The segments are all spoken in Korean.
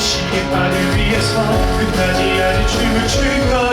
시계 바늘 위해서 끝까지 아주 춤을 출거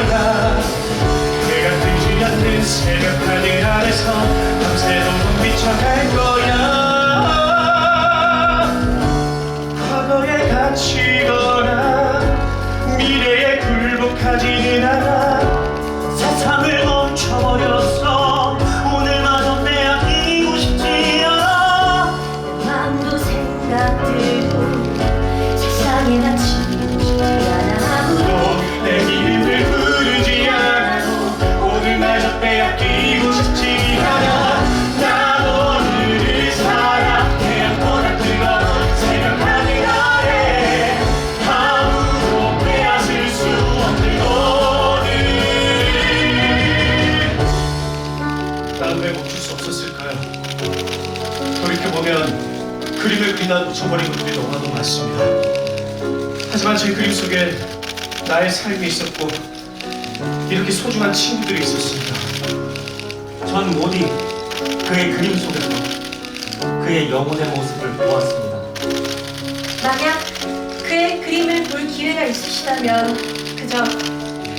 보면 그림을 그리다 놓쳐버린 것들이 너무나도 많습니다 하지만 제 그림 속에 나의 삶이 있었고 이렇게 소중한 친구들이 있었습니다. 전 모디 그의 그림 속에서 그의 영혼의 모습을 보았습니다. 만약 그의 그림을 볼 기회가 있으시다면 그저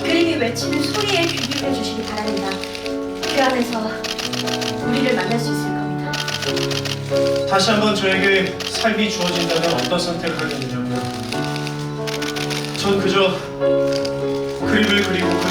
그림이 외치는 소리에 귀 기울여 주시기 바랍니다. 그 안에서 우리를 만날 수 있을 겁니 다. 다시 한번 저에게 삶이 주어진다면 어떤 선택을 하겠느냐고요. 전 그저 그림을 그리고 그